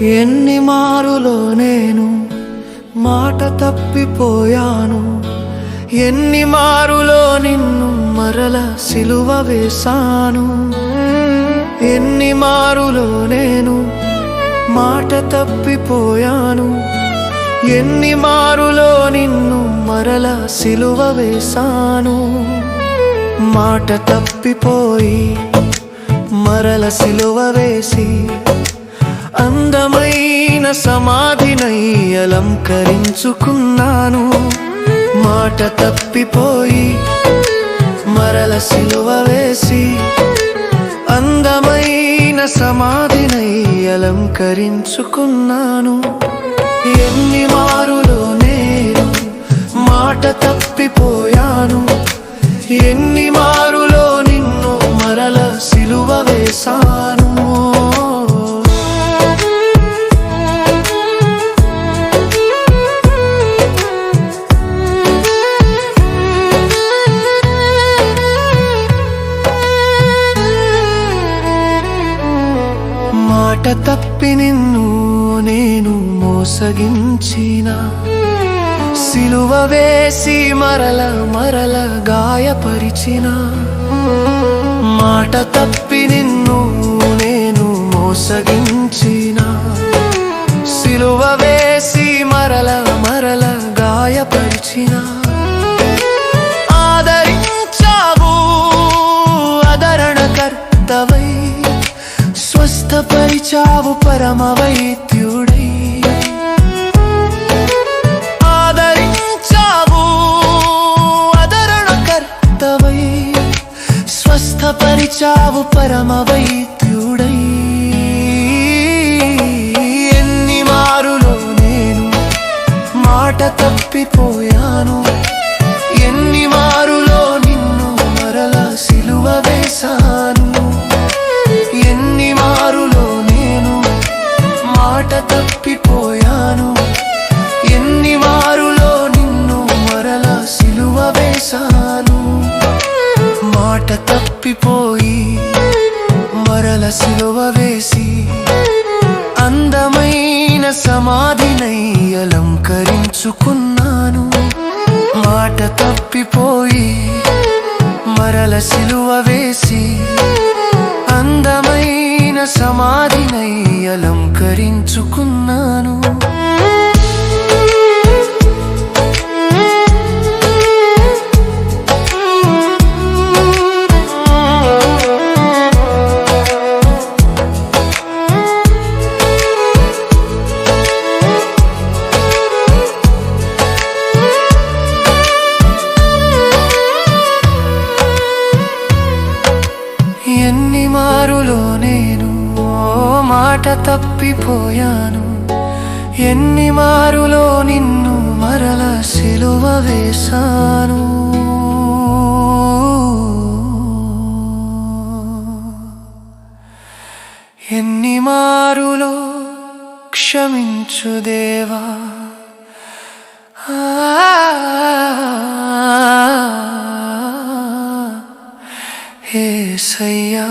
ఎన్ని మారులో నేను మాట తప్పిపోయాను. ఎన్ని మారులో నిన్ను మరల సిలువ వేశాను. ఎన్ని మారులో నేను మాట తప్పిపోయాను. ఎన్ని మారులో నిన్ను మరల సిలువ వేశాను. మాట తప్పిపోయి మరల సిలువ వేసి అందమైన సమాధినై అలంకరించుకున్నాను. మాట తప్పిపోయి మరల సిలువ వేసి అందమైన సమాధినై అలంకరించుకున్నాను. ఎన్ని మారులో నేను మాట తప్పిపోయాను. ఎన్ని మారులో నిన్ను మరల సిలువ వేశాను. మాట తప్పి నిన్ను నేను మోసగించిన. సిలువ వేసి మరల మరల గాయపరిచిన. మాట తప్పి స్వస్థపరిచావు పరమ వైద్యుడై. ఆదరించావు ఆదరణకర్తవై స్వస్థపరిచావు పరమ వైద్యుడై. ఎన్ని మారులో నేను మాట తప్పిపోయాను. ఎన్ని మారు సిలువ వేసి అందమైన సమాధినై అలంకరించుకున్నాను మాట తప్పిపోయి మరల సిలువ వేసి అందమైన సమాధినై అలంకరించుకున్నాను మాట తప్పిపోయాను. ఎన్ని మారులో నిన్ను మరల సిలువ వేశాను. ఎన్ని మారులో క్షమించు దేవా. ఆ సయ్యా.